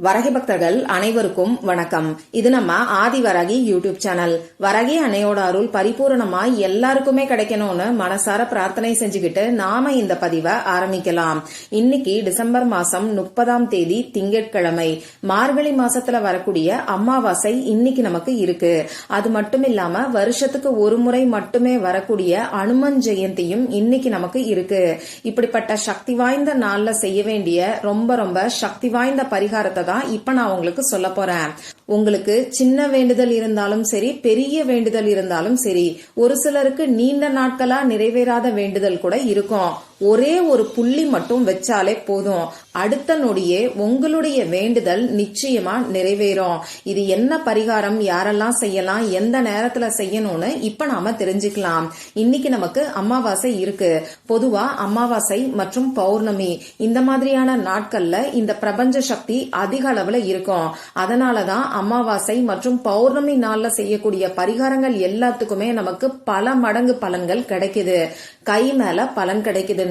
வரகி பக்தர்கள் அனைவருக்கும் வணக்கம். இது நம்ம ஆதி வரகி யூடியூப் சேனல். வரகி அன்னையோட அருள் பரிபூரணமா எல்லாருக்குமே கிடைக்கணும்னு மனசார பிரார்த்தனை செஞ்சுக்கிட்டு நாம இந்த பதிவை ஆரம்பிக்கலாம். இன்னைக்கு டிசம்பர் மாசம் முப்பதாம் தேதி திங்கட்கிழமை. மார்கழி மாசத்துல வரக்கூடிய அமாவாசை இன்னைக்கு நமக்கு இருக்கு. அது மட்டும் இல்லாம வருஷத்துக்கு ஒரு முறை மட்டுமே வரக்கூடிய அனுமன் ஜெயந்தியும் இன்னைக்கு நமக்கு இருக்கு. இப்படிப்பட்ட சக்தி வாய்ந்த நாள்ல செய்ய வேண்டிய ரொம்ப ரொம்ப சக்தி வாய்ந்த பரிகாரத்தை தான் இப்ப நான் உங்களுக்கு சொல்ல போறேன். உங்களுக்கு சின்ன வேண்டுதல் இருந்தாலும் சரி பெரிய வேண்டுதல் இருந்தாலும் சரி ஒரு சிலருக்கு நீண்ட நாட்களா நிறைவேறாத வேண்டுதல் கூட இருக்கும். ஒரே ஒரு புள்ளி மட்டும் வச்சாலே போதும். அடுத்த நொடியே உங்களுடைய வேண்டுதல் நிச்சயமா நிறைவேறும். இது என்ன பரிகாரம்? யாரெல்லாம் செய்யலாம்? எந்த நேரத்துல செய்யணும்னு இப்ப நாம தெரிஞ்சுக்கலாம். இன்னைக்கு நமக்கு அமாவாசை இருக்கு. பொதுவா அமாவாசை மற்றும் பௌர்ணமி இந்த மாதிரியான நாட்கள்ல இந்த பிரபஞ்ச சக்தி அதிக அளவுல இருக்கும். அதனாலதான் அமாவாசை மற்றும் பௌர்ணமி நாள்ல செய்யக்கூடிய பரிகாரங்கள் எல்லாத்துக்குமே நமக்கு பல மடங்கு பலன்கள் கிடைக்குது. கை மேல பலன்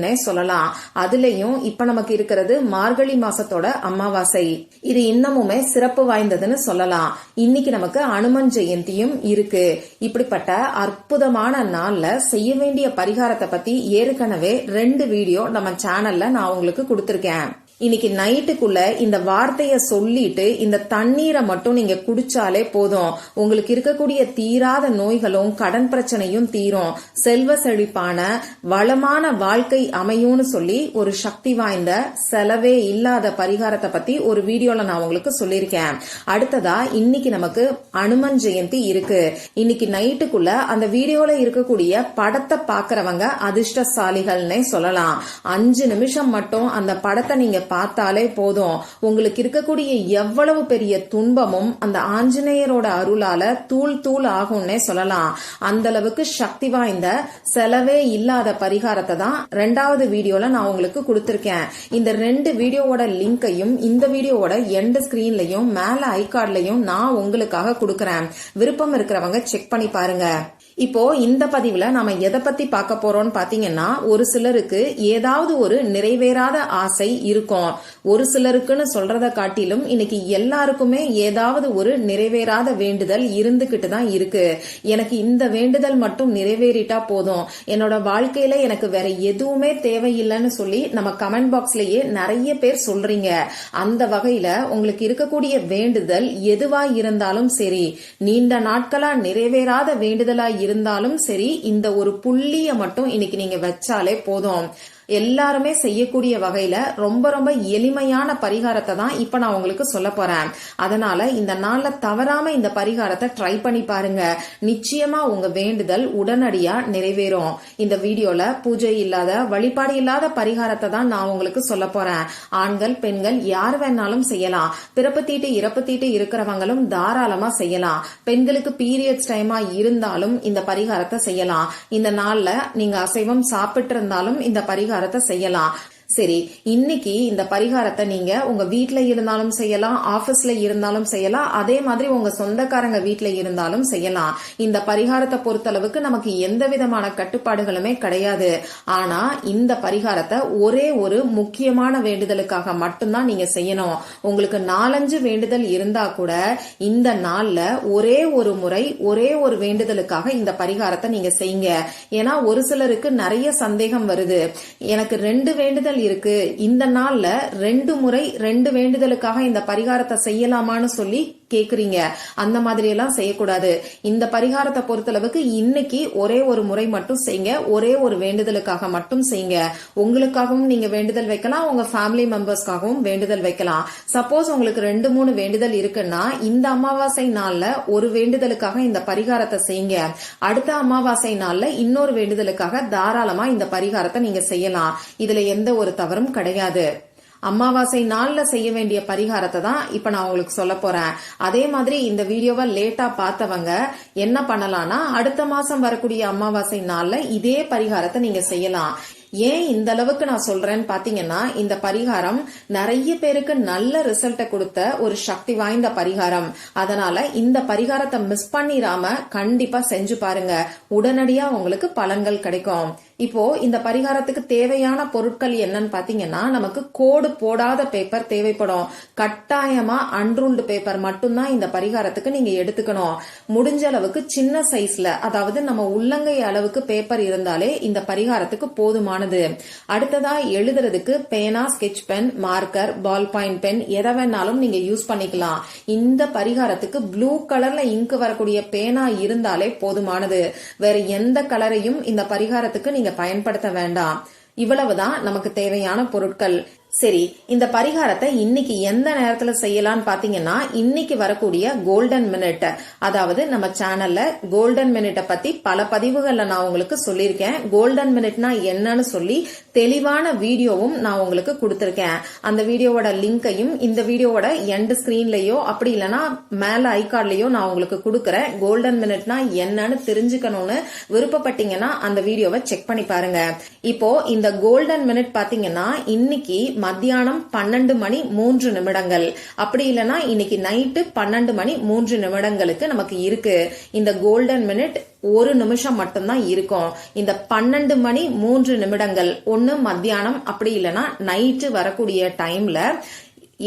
கிடைக்குதுன்னே சொல்லலாம். அதுலயும் இப்ப நமக்கு இருக்கிறது மார்கழி மாசத்தோட அமாவாசை. இது இன்னமுமே சிறப்பு வாய்ந்ததுன்னு சொல்லலாம். இன்னைக்கு நமக்கு அனுமன் ஜெயந்தியும் இருக்கு. இப்படிப்பட்ட அற்புதமான நாள்ல செய்ய வேண்டிய பரிகாரத்தை பத்தி ஏற்கனவே ரெண்டு வீடியோ நம்ம சேனல்ல நான் உங்களுக்கு கொடுத்திருக்கேன். இன்னைக்கு நைட்டுக்குள்ள இந்த வார்த்தைய சொல்லிட்டு இந்த தண்ணீரை மட்டும் நீங்க குடிச்சாலே போதும். உங்களுக்கு இருக்கக்கூடிய தீராத நோய்களும் கடன் பிரச்சனையும் தீரும். செல்வ செழிப்பான வளமான வாழ்க்கை அமையும்னு சொல்லி ஒரு சக்தி வாய்ந்த செலவே இல்லாத பரிகாரத்தை பத்தி ஒரு வீடியோல நான் உங்களுக்கு சொல்லியிருக்கேன். அடுத்ததா இன்னைக்கு நமக்கு அனுமன் ஜெயந்தி இருக்கு. இன்னைக்கு நைட்டுக்குள்ள அந்த வீடியோல இருக்கக்கூடிய படத்தை பாக்குறவங்க அதிர்ஷ்டசாலிகள்னே சொல்லலாம். அஞ்சு நிமிஷம் மட்டும் அந்த படத்தை நீங்க பார்த்தாலே போதும். உங்களுக்கு இருக்கக்கூடிய எவ்வளவு பெரிய துன்பமும் அந்த ஆஞ்சநேயரோட அருளால தூள் தூள் ஆகும்னே சொல்லலாம். அந்த அளவுக்கு சக்தி வாய்ந்த செலவே இல்லாத பரிகாரத்தை தான் ரெண்டாவது வீடியோல நான் உங்களுக்கு கொடுத்துருக்கேன். இந்த ரெண்டு வீடியோவோட லிங்கையும் இந்த வீடியோவோட எண்ட் ஸ்கிரீன்லயும் மேல ஐ நான் உங்களுக்காக கொடுக்கறேன். விருப்பம் இருக்கிறவங்க செக் பண்ணி பாருங்க. இப்போ இந்த பதிவுல நாம எதை பத்தி பார்க்க போறோம்னு பாத்தீங்கன்னா ஒரு சிலருக்கு ஏதாவது ஒரு நிறைவேறாத ஆசை இருக்கும். ஒரு சிலருக்குன்னு சொல்றத காட்டிலும் இன்னைக்கு எல்லாருக்குமே ஏதாவது ஒரு நிறைவேறாத வேண்டுதல் இருந்துகிட்டு தான் இருக்கு. எனக்கு இந்த வேண்டுதல் மட்டும் நிறைவேறிட்டா போதும். என்னோட வாழ்க்கையில எனக்கு வேற எதுவுமே தேவையில்லைன்னு சொல்லி நம்ம கமெண்ட் பாக்ஸ்லயே நிறைய பேர் சொல்றீங்க. அந்த வகையில உங்களுக்கு இருக்கக்கூடிய வேண்டுதல் எதுவா இருந்தாலும் சரி நீண்ட நாட்களா நிறைவேறாத வேண்டுதலா இருந்தாலும் சரி இந்த ஒரு புள்ளிய மட்டும் இன்னைக்கு நீங்க வச்சாலே போதும். எல்லாருமே செய்யக்கூடிய வகையில ரொம்ப ரொம்ப எளிமையான பரிகாரத்தை தான் இப்ப நான் உங்களுக்கு சொல்ல போறேன். அதனால இந்த நாள்ல தவறாம இந்த பரிகாரத்தை ட்ரை பண்ணி பாருங்க. நிச்சயமா உங்க வேண்டுதல் உடனடியா நிறைவேறும். இந்த வீடியோல பூஜை இல்லாத வழிபாடு இல்லாத பரிகாரத்தை தான் நான் உங்களுக்கு சொல்ல போறேன். ஆண்கள் பெண்கள் யார் வேணாலும் செய்யலாம். பிறப்பு தீட்டு இறப்பு தீட்டு இருக்கிறவங்களும் தாராளமா செய்யலாம். பெண்களுக்கு பீரியட்ஸ் டைமா இருந்தாலும் இந்த பரிகாரத்தை செய்யலாம். இந்த நாள்ல நீங்க அசைவம் சாப்பிட்டு இருந்தாலும் இந்த பரிகாரம் பரிகாரத்தை செய்யலாம். சரி இன்னைக்கு இந்த பரிகாரத்தை நீங்க உங்க வீட்டுல இருந்தாலும் செய்யலாம் ஆபீஸ்ல இருந்தாலும் செய்யலாம் அதே மாதிரி உங்க சொந்தக்காரங்க வீட்டுல இருந்தாலும் செய்யலாம். இந்த பரிகாரத்தை பொறுத்தளவுக்கு நமக்கு எந்த விதமான கட்டுப்பாடுகளுமே கிடையாது. ஆனா இந்த பரிகாரத்தை ஒரே ஒரு முக்கியமான வேண்டுதலுக்காக மட்டும்தான் நீங்க செய்யணும். உங்களுக்கு நாலஞ்சு வேண்டுதல் இருந்தா கூட இந்த நாள்ல ஒரே ஒரு முறை ஒரே ஒரு வேண்டுதலுக்காக இந்த பரிகாரத்தை நீங்க செய்யுங்க. ஏன்னா ஒரு சிலருக்கு நிறைய சந்தேகம் வருது. எனக்கு ரெண்டு வேண்டுதல் இருக்கு. இந்த நாள்ல ரெண்டு முறை ரெண்டு வேண்டுதலுக்காக இந்த பரிகாரத்தை செய்யலாமான்னு சொல்லி கேக்குறீங்க. அந்த மாதிரி எல்லாம் செய்யக்கூடாது. இந்த பரிகாரத்தை பொறுத்தளவுக்கு இன்னைக்கு ஒரே ஒரு முறை மட்டும் செய்யுங்க ஒரே ஒரு வேண்டுதலுக்காக மட்டும் செய்யுங்க உங்களுக்காகவும் நீங்க வேண்டுதல் வைக்கலாம். உங்க ஃபேமிலி மெம்பர்ஸ்க்காகவும் வேண்டுதல் வைக்கலாம். சப்போஸ் உங்களுக்கு ரெண்டு மூணு வேண்டுதல் இருக்குன்னா இந்த அமாவாசை நாள்ல ஒரு வேண்டுதலுக்காக இந்த பரிகாரத்தை செய்யுங்க. அடுத்த அமாவாசை நாள்ல இன்னொரு வேண்டுதலுக்காக தாராளமா இந்த பரிகாரத்தை நீங்க செய்யலாம். இதுல எந்த ஒரு தவறும் கிடையாது. அமாவாசை நாள்ல செய்ய வேண்டிய பரிகாரத்தை தான் இப்ப நான் உங்களுக்கு சொல்ல போறேன். அதே மாதிரி இந்த வீடியோவை லேட்டா பார்த்தவங்க என்ன பண்ணலாம்னா அடுத்த மாசம் வரக்கூடிய அமாவாசை நாள்ல இதே பரிகாரத்தை நீங்க செய்யலாம். ஏன் இந்த அளவுக்கு நான் சொல்றேன்னு பாத்தீங்கன்னா இந்த பரிகாரம் நிறைய பேருக்கு நல்ல ரிசல்ட்டை கொடுத்த ஒரு சக்தி வாய்ந்த பரிகாரம். அதனால இந்த பரிகாரத்தை மிஸ் பண்ணிராம கண்டிப்பா செஞ்சு பாருங்க. உடனடியா உங்களுக்கு பலன்கள் கிடைக்கும். இப்போ இந்த பரிகாரத்துக்கு தேவையான பொருட்கள் என்னன்னு பாத்தீங்கன்னா நமக்கு கோடு போடாத பேப்பர் தேவைப்படும். கட்டாயமா அன்ரூல்டு பேப்பர் மட்டும்தான் இந்த பரிகாரத்துக்கு நீங்க எடுத்துக்கணும். முடிஞ்ச அளவுக்கு சின்ன சைஸ்ல அதாவது நம்ம உள்ளங்கை அளவுக்கு பேப்பர் இருந்தாலே இந்த பரிகாரத்துக்கு போதுமான ஆனது. அடுத்ததா எழுதுறதுக்கு பேனா sketch pen marker ball point pen எதை வேணாலும் நீங்க யூஸ் பண்ணிக்கலாம். இந்த பரிகாரத்துக்கு ப்ளூ கலர்ல இங்கு வரக்கூடிய பேனா இருந்தாலே போதுமானது. வேற எந்த கலரையும் இந்த பரிகாரத்துக்கு நீங்க பயன்படுத்த வேண்டாம். இவ்வளவுதான் நமக்கு தேவையான பொருட்கள். சரி இந்த பரிகாரத்தை இன்னைக்கு எந்த நேரத்துல செய்யலாம்னு பாத்தீங்கன்னா இன்னைக்கு வரக்கூடிய கோல்டன் மினிட் அதாவது நம்ம சேனல்ல கோல்டன் மினிட்டை பத்தி பல பதிவுகள்ல நான் உங்களுக்கு சொல்லியிருக்கேன். கோல்டன் மினிட்னா என்னன்னு சொல்லி தெளிவான வீடியோவும் நான் உங்களுக்கு கொடுத்துருக்கேன். அந்த வீடியோவோட லிங்கையும் இந்த வீடியோவோட எண்ட் ஸ்கிரீன்லயோ அப்படி இல்லைன்னா மேல ஐகார்ட்லயோ நான் உங்களுக்கு கொடுக்கறேன். கோல்டன் மினிட்னா என்னன்னு தெரிஞ்சுக்கணும்னு விருப்பப்பட்டீங்கன்னா அந்த வீடியோவை செக் பண்ணி பாருங்க. இப்போ இந்த கோல்டன் மினிட் பாத்தீங்கன்னா இன்னைக்கு மத்தியானம் பன்னெண்டு மணி மூன்று நிமிடங்கள். அப்படி இல்லைன்னா இன்னைக்கு நைட்டு பன்னெண்டு மணி மூன்று நிமிடங்களுக்கு நமக்கு இருக்கு. இந்த கோல்டன் மினிட் ஒரு நிமிஷம் மட்டும்தான் இருக்கும். இந்த பன்னெண்டு மணி மூன்று நிமிடங்கள் ஒன்னு மத்தியானம் அப்படி இல்லைன்னா நைட்டு வரக்கூடிய டைம்ல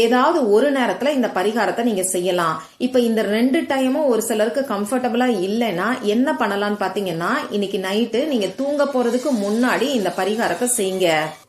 ஏதாவது ஒரு நேரத்துல இந்த பரிகாரத்தை நீங்க செய்யலாம். இப்ப இந்த ரெண்டு டைமும் ஒரு சிலருக்கு கம்ஃபர்டபுளா இல்லைன்னா என்ன பண்ணலாம்னு பாத்தீங்கன்னா இன்னைக்கு நைட்டு நீங்க தூங்க போறதுக்கு முன்னாடி இந்த பரிகாரத்தை செய்யுங்க.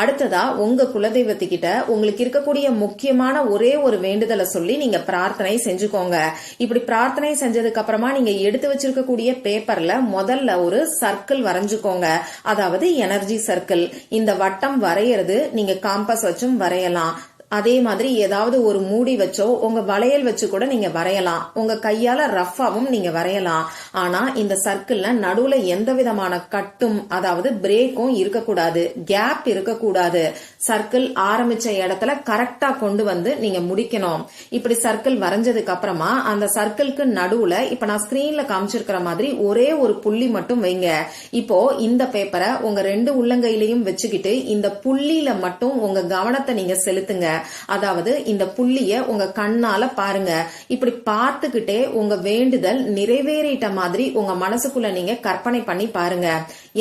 அடுத்ததா உங்க குலதெய்வத்துக்கிட்ட உங்களுக்கு இருக்கக்கூடிய முக்கியமான ஒரே ஒரு வேண்டுதலை சொல்லி நீங்க பிரார்த்தனை செஞ்சுக்கோங்க. இப்படி பிரார்த்தனை செஞ்சதுக்கு அப்புறமா நீங்க எடுத்து வச்சிருக்கக்கூடிய பேப்பர்ல முதல்ல ஒரு சர்க்கிள் வரைஞ்சுக்கோங்க. அதாவது எனர்ஜி சர்க்கிள். இந்த வட்டம் வரைகிறது நீங்க காம்பஸ் வச்சும் வரையலாம். அதே மாதிரி ஏதாவது ஒரு மூடி வச்சோ உங்க வளையல் வச்சு கூட நீங்க வரையலாம். உங்க கையால ரஃபாவும் நீங்க வரையலாம். ஆனா இந்த சர்க்கிள்ல நடுவுல எந்த விதமான கட்டும் அதாவது பிரேக்கும் இருக்கக்கூடாது கேப் இருக்கக்கூடாது. சர்க்கிள் ஆரம்பிச்ச இடத்துல கரெக்டா கொண்டு வந்து நீங்க முடிக்கணும். இப்படி சர்க்கிள் வரைஞ்சதுக்கு அப்புறமா அந்த சர்க்கிள்க்கு நடுவுல இப்ப நான் ஸ்கிரீன்ல காமிச்சிருக்கிற மாதிரி ஒரே ஒரு புள்ளி மட்டும் வைங்க. இப்போ இந்த பேப்பரை உங்க ரெண்டு உள்ளங்கையிலையும் வச்சுக்கிட்டு இந்த புள்ளியில மட்டும் உங்க கவனத்தை நீங்க செலுத்துங்க. அதாவது இந்த புள்ளிய உங்க கண்ணால பாருங்க. இப்படி பார்த்துக்கிட்டே உங்க வேண்டுதல் நிறைவேறிட்ட மாதிரி உங்க மனசுக்குள்ள நீங்க கற்பனை பண்ணி பாருங்க.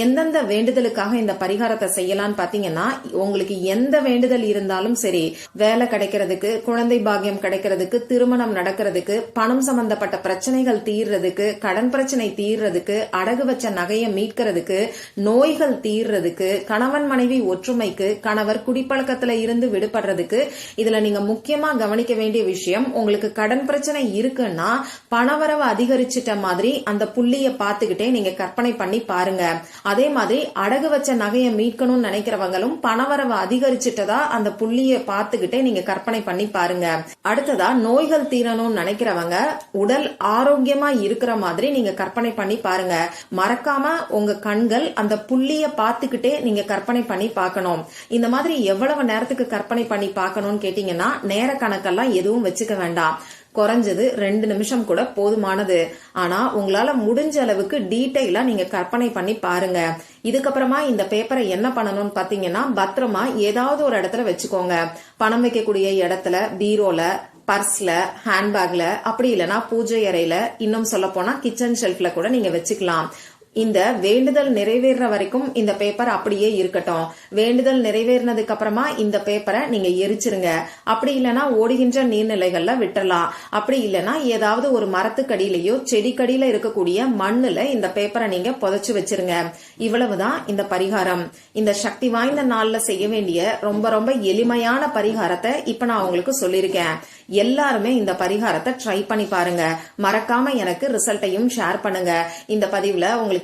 எந்தெந்த வேண்டுதலுக்காக இந்த பரிகாரத்தை செய்யலாம்னு பாத்தீங்கன்னா உங்களுக்கு எந்த வேண்டுதல் இருந்தாலும் சரி வேலை கிடைக்கிறதுக்கு குழந்தை பாகியம் கிடைக்கிறதுக்கு திருமணம் நடக்கிறதுக்கு பணம் சம்பந்தப்பட்ட பிரச்சனைகள் தீர்றதுக்கு கடன் பிரச்சனை தீர்றதுக்கு அடகு வச்ச நகையை மீட்கிறதுக்கு நோய்கள் தீர்றதுக்கு கணவன் மனைவி ஒற்றுமைக்கு கணவர் குடிப்பழக்கத்துல இருந்து விடுபடுறதுக்கு இதுல நீங்க முக்கியமா கவனிக்க வேண்டிய விஷயம் உங்களுக்கு கடன் பிரச்சனை இருக்குன்னா பணவரவு அதிகரிச்சிட்ட மாதிரி அந்த புள்ளிய பாத்துக்கிட்டே நீங்க கற்பனை பண்ணி பாருங்க. அதே மாதிரி அடகு வச்ச நகையை மீட்கணும்னு நினைக்கிறவங்களும் பணவரவு அதிகரிச்சிட்டதா அந்த புள்ளிய பாத்துக்கிட்டே நீங்க கற்பனை பண்ணி பாருங்க. அடுத்ததா நோய்கள் தீரணும்னு நினைக்கிறவங்க உடல் ஆரோக்கியமா இருக்கிற மாதிரி நீங்க கற்பனை பண்ணி பாருங்க. மறக்காம உங்க கண்கள் அந்த புள்ளிய பாத்துக்கிட்டே நீங்க கற்பனை பண்ணி பார்க்கணும். இந்த மாதிரி எவ்வளவு நேரத்துக்கு கற்பனை பண்ணி பார்க்கணும்னு கேட்டீங்கன்னா நேர கணக்கெல்லாம் எதுவும் வச்சுக்க வேண்டாம். குறைஞ்சது ரெண்டு நிமிஷம் கூட போதுமானது. ஆனா உங்களால முடிஞ்ச அளவுக்கு டீட்டெயிலா நீங்க கற்பனை பண்ணி பாருங்க. இதுக்கப்புறமா இந்த பேப்பரை என்ன பண்ணணும்னு பாத்தீங்கன்னா பத்திரமா ஏதாவது ஒரு இடத்துல வச்சுக்கோங்க. பணம் வைக்கக்கூடிய இடத்துல பீரோல பர்ஸ்ல ஹேண்ட்பேக்ல அப்படி இல்லைன்னா பூஜை அறையில இன்னும் சொல்ல போனா கிச்சன் ஷெல்ஃப்ல கூட நீங்க வச்சுக்கலாம். இந்த வேண்டுதல் நிறைவேற வரைக்கும் இந்த பேப்பர் அப்படியே இருக்கட்டும். வேண்டுதல் நிறைவேறினதுக்கு அப்புறமா இந்த பேப்பரை நீங்க எரிச்சிருங்க. அப்படி இல்லைன்னா ஓடுகின்ற நீர்நிலைகள்ல விட்டுறலாம். அப்படி இல்லைன்னா ஏதாவது ஒரு மரத்துக்கடியிலயோ செடிக்கடியில இருக்கக்கூடிய மண்ணுல இந்த பேப்பரை நீங்க புதைச்சு வச்சிருங்க. இவ்வளவுதான் இந்த பரிகாரம். இந்த சக்தி வாய்ந்த நாள்ல செய்ய வேண்டிய ரொம்ப ரொம்ப எளிமையான பரிகாரத்தை இப்ப நான் உங்களுக்கு சொல்லியிருக்கேன். எல்லாருமே இந்த பரிகாரத்தை ட்ரை பண்ணி பாருங்க. மறக்காம எனக்கு ரிசல்ட்டையும் ஷேர் பண்ணுங்க. இந்த பதிவுல உங்களுக்கு